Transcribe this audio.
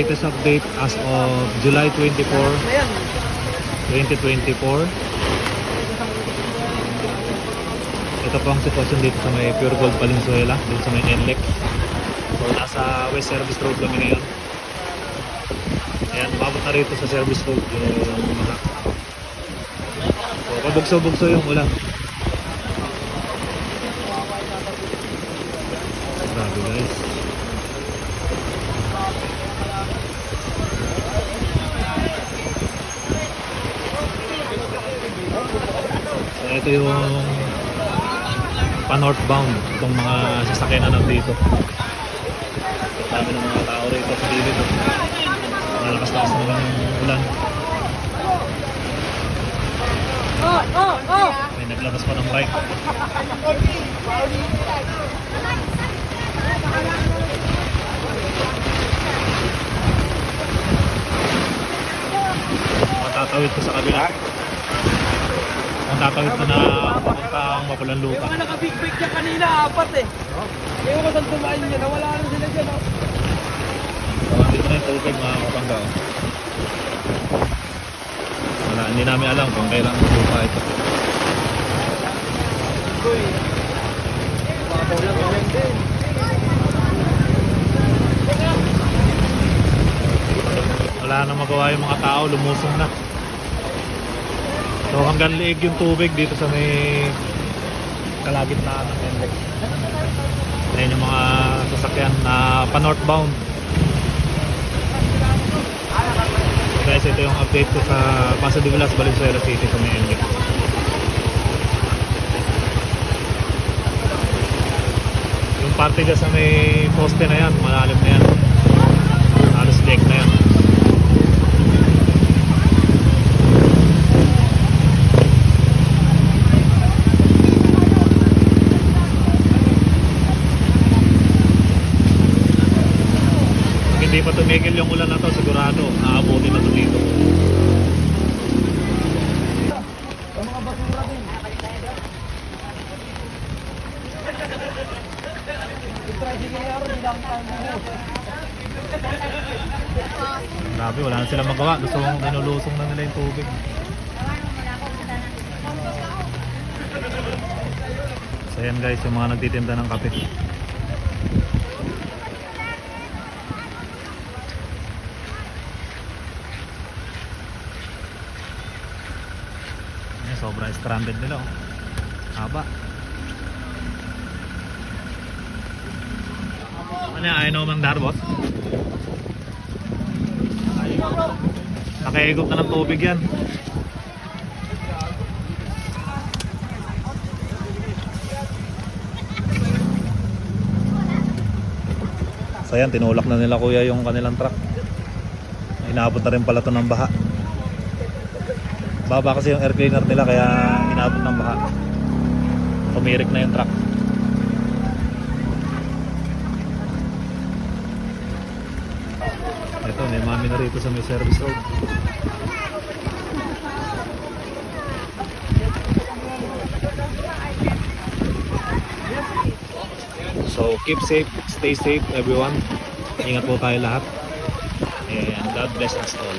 latest update as of July 24, 2024. Ito po ang sitwasyon dito sa may Pure Gold Valenzuela, dito sa may NLEX. So, nasa West Service Road kami ngayon. Ayan, umabot na rito sa Service Road yung mga So, pabugso-bugso yung ulan. Grabe guys. So, ito yung pa-northbound itong mga sasakyan na nandito. Dami ng mga tao rito sa gilid. Malakas-lakas naman yung ulan. May naglabas pa ng bike. Matatawid ko sa kabila. Matatawid ko na papunta ang Mapulan Lupa. Yung naka-big big niya kanina, apat eh. Yung mga saan tumain niya, nawala na sila dyan. Oh. So, na yung tubig mga kapangga. oh. Wala, hindi namin alam kung kailan lupa ito. Uy. Wala na magawa yung mga tao, lumusong na. So hanggang liig yung tubig dito sa may kalagitnaan ng NLEX. Ayan yung mga sasakyan na pa-northbound. So guys, ito yung update ko sa Paso de Velas, Valenzuela City sa may NLEX. Yung parte dyan sa may poste na yan, malalim na yan. Halos deck na yan. Hindi pa tumigil yung ulan na to, sigurado, aabutin na to dito. Grabe, wala na silang magawa. Gusto mong ninulusong na nila yung tubig. So yan guys, yung mga nagtitinda ng kape. Sobrang stranded nila oh. Haba. Ano yan, ayaw naman mandar boss? Nakaigop na ng tubig yan. So yan, tinulak na nila kuya yung kanilang truck. Inaabot na rin pala to ng baha. Baba kasi yung air cleaner nila kaya inaabot ng baha. Tumirik na yung truck. Ito, may mami na rito sa may service road. So, keep safe, stay safe everyone. Ingat po tayo lahat. And God bless us all.